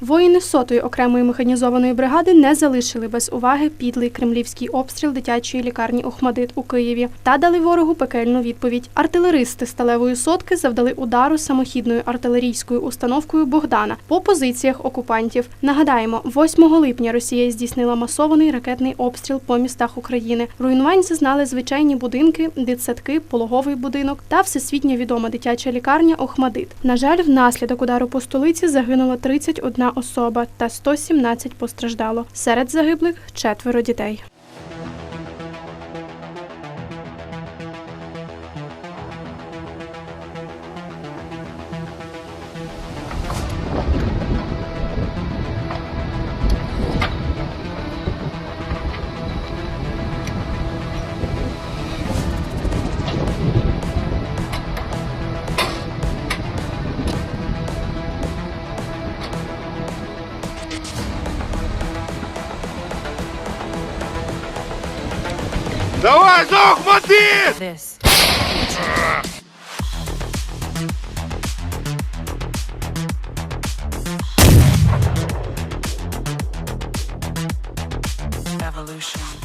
Воїни сотої окремої механізованої бригади не залишили без уваги підлий кремлівський обстріл дитячої лікарні Охмадит у Києві та дали ворогу пекельну відповідь. Артилеристи сталевої сотки завдали удару самохідною артилерійською установкою Богдана по позиціях окупантів. Нагадаємо, 8 липня Росія здійснила масований ракетний обстріл по містах України. Руйнувань зазнали звичайні будинки, дитсадки, пологовий будинок та всесвітньо відома дитяча лікарня Охмадит. На жаль, внаслідок удару по столиці загинула 31 особа та 117 постраждало. Серед загиблих четверо дітей. Давай, сдох, смотри! This. Evolution.